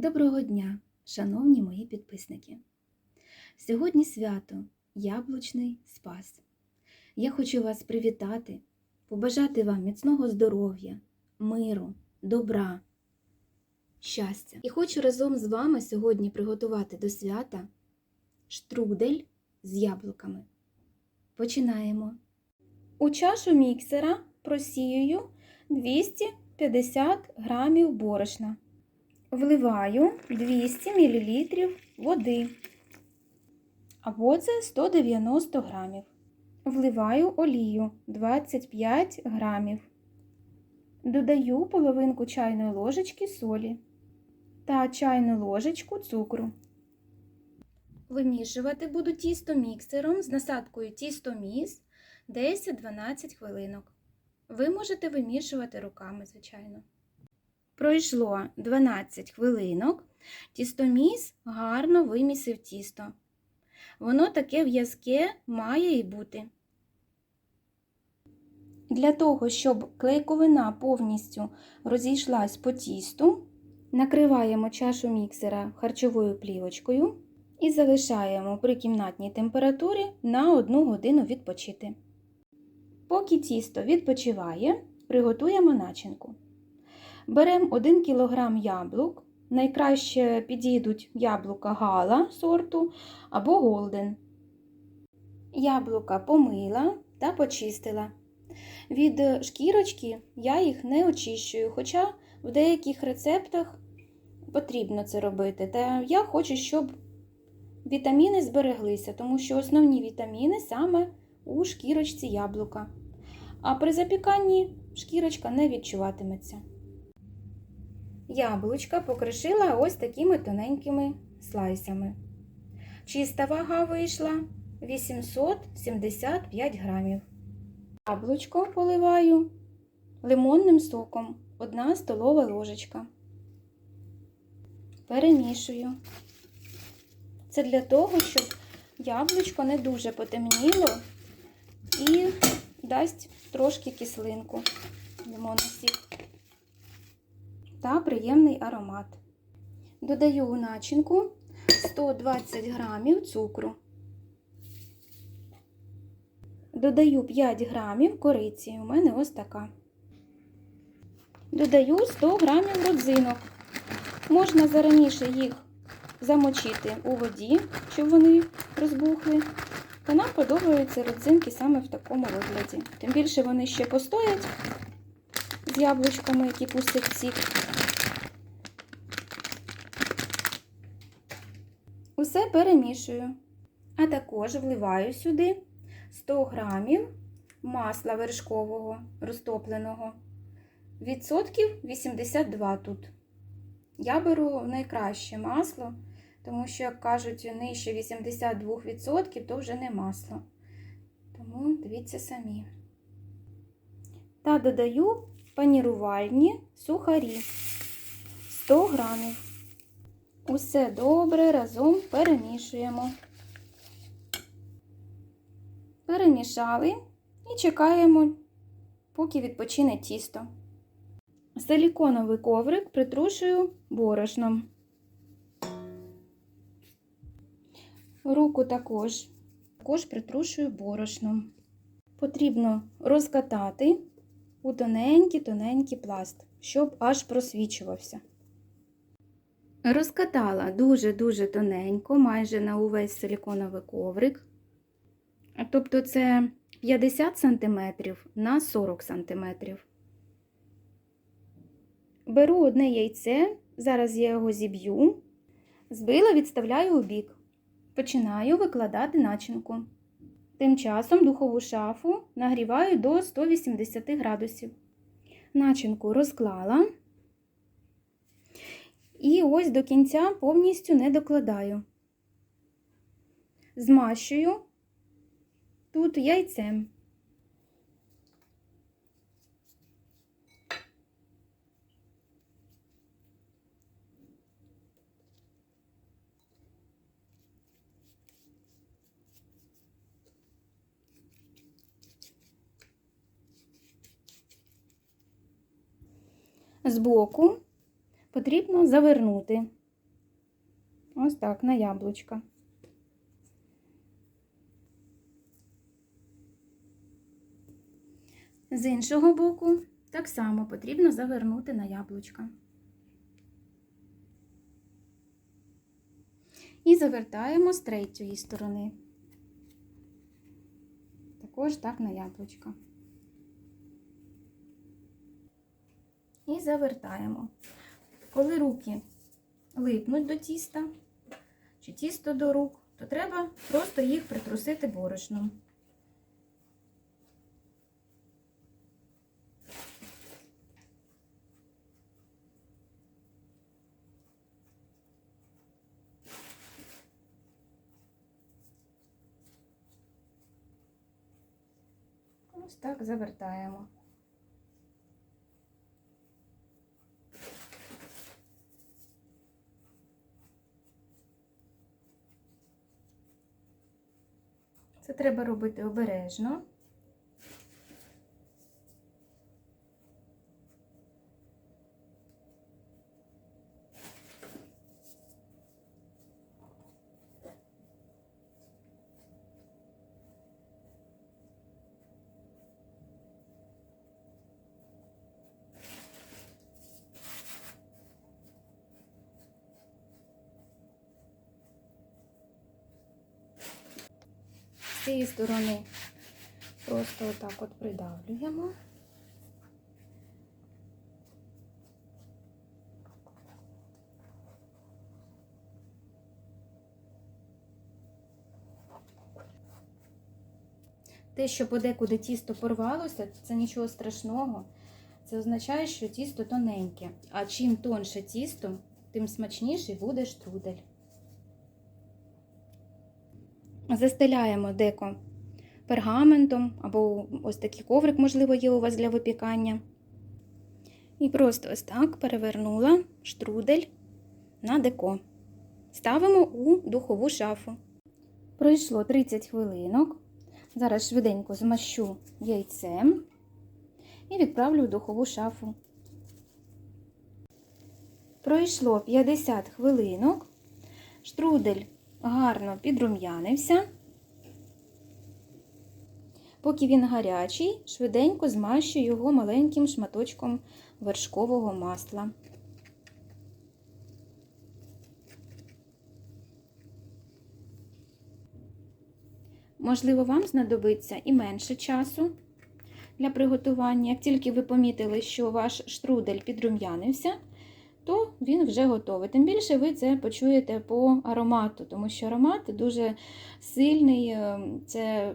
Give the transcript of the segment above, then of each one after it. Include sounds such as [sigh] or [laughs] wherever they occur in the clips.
Доброго дня, шановні мої підписники! Сьогодні свято Яблучний Спас. Я хочу вас привітати, побажати вам міцного здоров'я, миру, добра, щастя. І хочу разом з вами сьогодні приготувати до свята штрудель з яблуками. Починаємо. У чашу міксера просіюю 250 грамів борошна. Вливаю 200 мл води, або це 190 грамів. Вливаю олію 25 грамів. Додаю половинку чайної ложечки солі та чайну ложечку цукру. Вимішувати буду тісто міксером з насадкою тістоміс 10-12 хвилинок. Ви можете вимішувати руками, звичайно. Пройшло 12 хвилинок, тістоміс гарно вимісив тісто. Воно таке в'язке має і бути. Для того, щоб клейковина повністю розійшлась по тісту, накриваємо чашу міксера харчовою плівочкою і залишаємо при кімнатній температурі на 1 годину відпочити. Поки тісто відпочиває, приготуємо начинку. Беремо 1 кг яблук. Найкраще підійдуть яблука гала сорту або голден. Яблука помила та почистила. Від шкірочки я їх не очищую, хоча в деяких рецептах потрібно це робити. Та я хочу, щоб вітаміни збереглися, тому що основні вітаміни саме у шкірочці яблука. А при запіканні шкірочка не відчуватиметься. Яблучка покришила ось такими тоненькими слайсами. Чиста вага вийшла 875 грамів. Яблучко поливаю лимонним соком 1 столова ложечка. Перемішую. Це для того, щоб яблучко не дуже потемніло і дасть трошки кислинку лимонний сік та приємний аромат. Додаю у начинку 120 грамів цукру. Додаю 5 грамів кориці. У мене ось така. Додаю 100 грамів родзинок. Можна зараніше їх замочити у воді, щоб вони розбухли. Та нам подобаються родзинки саме в такому вигляді. Тим більше вони ще постоять з яблучками, які пустять сік. Усе перемішую. А також вливаю сюди 100 грамів масла вершкового розтопленого. Відсотків 82 тут. Я беру найкраще масло, тому що, як кажуть, нижче 82%, то вже не масло. Тому дивіться самі. Та додаю панірувальні сухарі 100 грамів. Усе добре разом перемішуємо. Перемішали і чекаємо, поки відпочине тісто. Силіконовий коврик притрушую борошном. Руку також, також притрушую борошном. Потрібно розкатати у тоненький-тоненький пласт, щоб аж просвічувався. Розкатала дуже-дуже тоненько, майже на увесь силіконовий коврик. Тобто це 50 см на 40 см. Беру одне яйце, зараз я його зіб'ю, збила, відставляю у бік. Починаю викладати начинку. Тим часом духову шафу нагріваю до 180 градусів. Начинку розклала. І ось до кінця повністю не докладаю. Змащую тут яйцем. Збоку потрібно завернути Ось так, на яблучка. З іншого боку, так само потрібно завернути на яблучка. І завертаємо з третьої сторони. Також так на яблучка. І завертаємо. Коли руки липнуть до тіста, чи тісто до рук, то треба просто їх притрусити борошном. Ось так завертаємо. Це треба робити обережно. З цієї сторони просто отак от придавлюємо. Те, що подекуди тісто порвалося, це нічого страшного. Це означає, що тісто тоненьке. А чим тонше тісто, тим смачніший буде штрудель. Застеляємо деко пергаментом або ось такий коврик, можливо, є у вас для випікання. І просто ось так перевернула штрудель на деко. Ставимо у духову шафу. Пройшло 30 хвилинок. Зараз швиденько змащу яйцем і відправлю в духову шафу. Пройшло 50 хвилинок. Штрудель гарно підрум'янився. Поки він гарячий, швиденько змащу його маленьким шматочком вершкового масла. Можливо, вам знадобиться і менше часу для приготування. Як тільки ви помітили, що ваш штрудель підрум'янився, то він вже готовий. Тим більше ви це почуєте по аромату, тому що аромат дуже сильний, е, це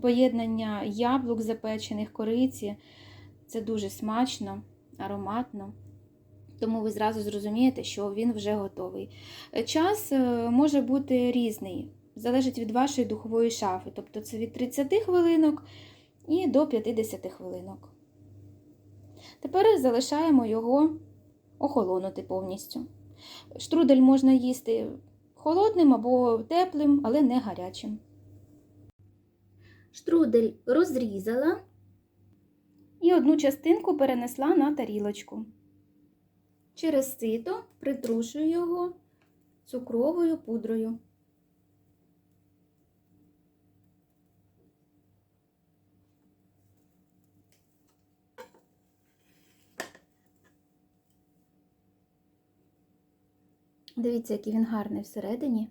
поєднання яблук запечених, кориці. Це дуже смачно, ароматно. Тому ви зразу зрозумієте, що він вже готовий. Час е, може бути різний, залежить від вашої духової шафи. Тобто це від 30 хвилинок і до 50 хвилинок. Тепер залишаємо його охолонути повністю. Штрудель можна їсти холодним або теплим, але не гарячим. Штрудель розрізала і одну частинку перенесла на тарілочку. Через сито притрушую його цукровою пудрою. Дивіться, який він гарний всередині,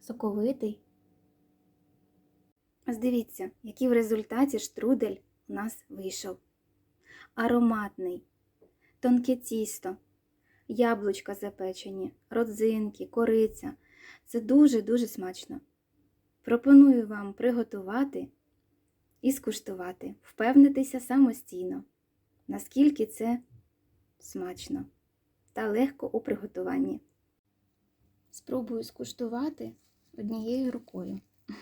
соковитий. Ось дивіться, який в результаті штрудель у нас вийшов. Ароматний, тонке тісто, яблучка запечені, родзинки, кориця. Це дуже-дуже смачно. Пропоную вам приготувати і скуштувати, впевнитися самостійно, наскільки це смачно та легко у приготуванні. Спробую скуштувати однією рукою. [laughs]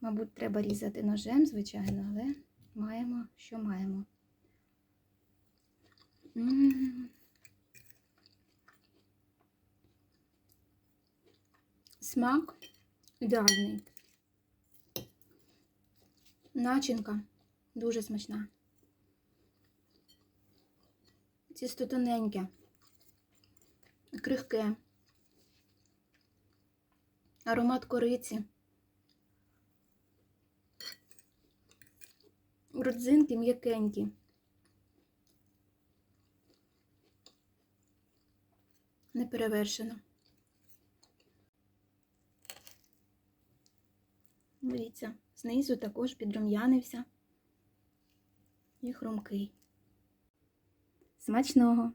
Мабуть, треба різати ножем, звичайно, але маємо, що маємо. Смак ідеальний. Начинка дуже смачна. Тісто тоненьке. Крихке. Аромат кориці. Родзинки м'якенькі. Неперевершено. Дивіться, знизу також підрум'янився і хрумкий. Смачного!